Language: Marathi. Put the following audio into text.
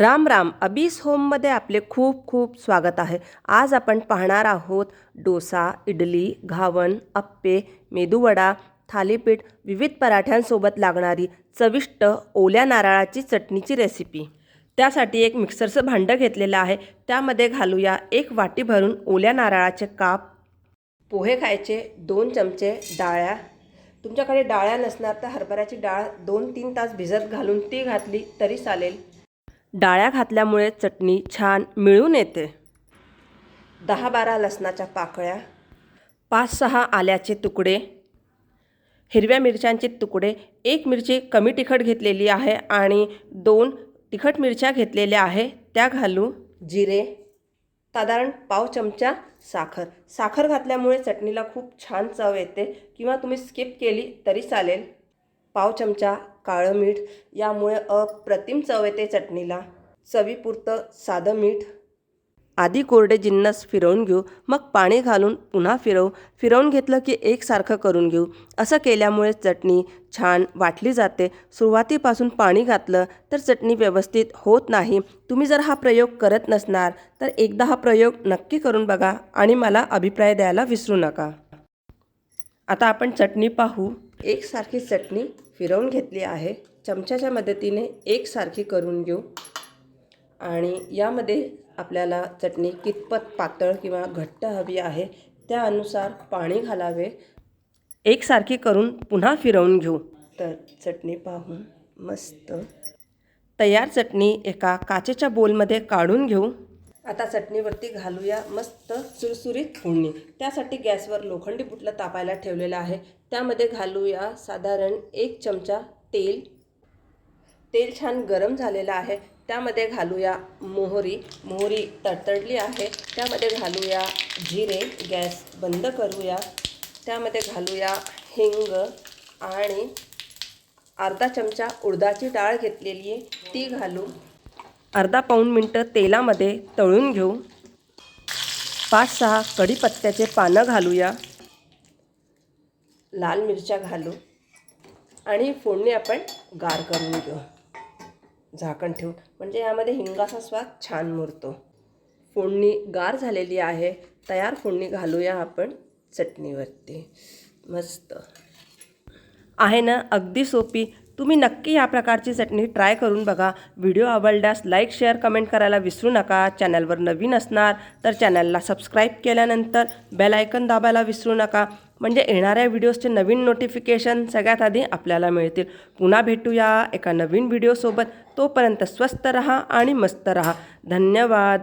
राम राम. अबीस होममध्ये आपले खूप खूप स्वागत आहे. आज आपण पाहणार आहोत डोसा इडली घावन अप्पे मेदूवडा थालीपीठ विविध पराठ्यांसोबत लागणारी चविष्ट ओल्या नारळाची चटणीची रेसिपी त्यासाठी एक मिक्सरचं भांडं घेतलेलं आहे. त्यामध्ये घालूया एक वाटी भरून ओल्या नारळाचे काप. पोहे खायचे दोन चमचे डाळ्या. तुमच्याकडे डाळ्या नसणार तर हरभऱ्याची डाळ दोन तीन तास भिजत घालून ती घातली तरी चालेल. डाळ्या घातल्यामुळे चटणी छान मिळून येते. दहा बारा लसणाच्या पाकळ्या पाच सहा आल्याचे तुकडे हिरव्या मिरच्यांचे तुकडे एक मिरची कमी तिखट घेतलेली आहे आणि दोन तिखट मिरच्या घेतलेल्या आहे. त्या घालू जिरे साधारण पाव चमचा साखर. साखर घातल्यामुळे चटणीला खूप छान चव येते. किंवा तुम्ही स्किप केली तरी चालेल. पाव चमचा काळं मीठ यामुळे अप्रतिम चव येते चटणीला. चवीपुरतं साधं मीठ. आधी कोरडे जिन्नस फिरवून घेऊ मग पाणी घालून पुन्हा फिरवू. फिरवून घेतलं की एकसारखं करून घेऊ. असं केल्यामुळे चटणी छान वाटली जाते. सुरुवातीपासून पाणी घातलं तर चटणी व्यवस्थित होत नाही. तुम्ही जर हा प्रयोग करत नसणार तर एकदा हा प्रयोग नक्की करून बघा आणि मला अभिप्राय द्यायला विसरू नका. आता आपण चटणी पाहू. एकसारखी चटणी फिरवून घेतली आहे. चमच्याच्या मदतीने एकसारखी करून घेऊ. आणि यामध्ये आपल्याला चटणी कितपत पातळ किंवा घट्ट हवी आहे त्यानुसार पाणी घालावे. एकसारखी करून पुन्हा फिरवून घेऊ. तर चटणी पाहून मस्त. तयार चटणी एका काचेच्या बोलमध्ये काढून घेऊ. आता चटणीवरती घालूया मस्त सुरसुरीत फोडणी. त्यासाठी गॅसवर लोखंडी बुटला तापायला ठेवलेलं आहे. त्यामध्ये घालूया साधारण एक चमचा तेल. तेल छान गरम झालेलं आहे. त्यामध्ये घालूया मोहरी. मोहरी तडतडली आहे. त्यामध्ये घालूया जिरे. गॅस बंद करूया. त्यामध्ये घालूया हिंग आणि अर्धा चमचा उडदाची डाळ घेतलेली आहे. ती घालू. अर्धा पाऊण मिनटं तेलामध्ये तळून घेऊ. पाच सहा कढीपत्त्याचे पानं घालूया. लाल मिरच्या घालू. आणि फोडणी आपण गार करून घेऊ. झाकण ठेवू म्हणजे यामध्ये हिंगाचा स्वाद छान मुरतो. फोडणी गार झालेली आहे. तयार फोडणी घालूया आपण चटणीवरती. मस्त. आहे ना? अगदी सोपी तुम्ही नक्की या प्रकारची चटणी ट्राय करून बघा. व्हिडिओ आवडल्यास लाईक शेअर कमेंट करायला विसरू नका. चॅनलवर नवीन असणार तर चॅनलला सबस्क्राईब केल्यानंतर बेल आयकन दाबायला विसरू नका. म्हणजे येणाऱ्या व्हिडिओजचे नवीन नोटिफिकेशन सगळ्यात आधी आपल्याला मिळतील. पुन्हा भेटूया एका नवीन व्हिडिओसोबत. तोपर्यंत स्वस्त रहा आणि मस्त रहा. धन्यवाद.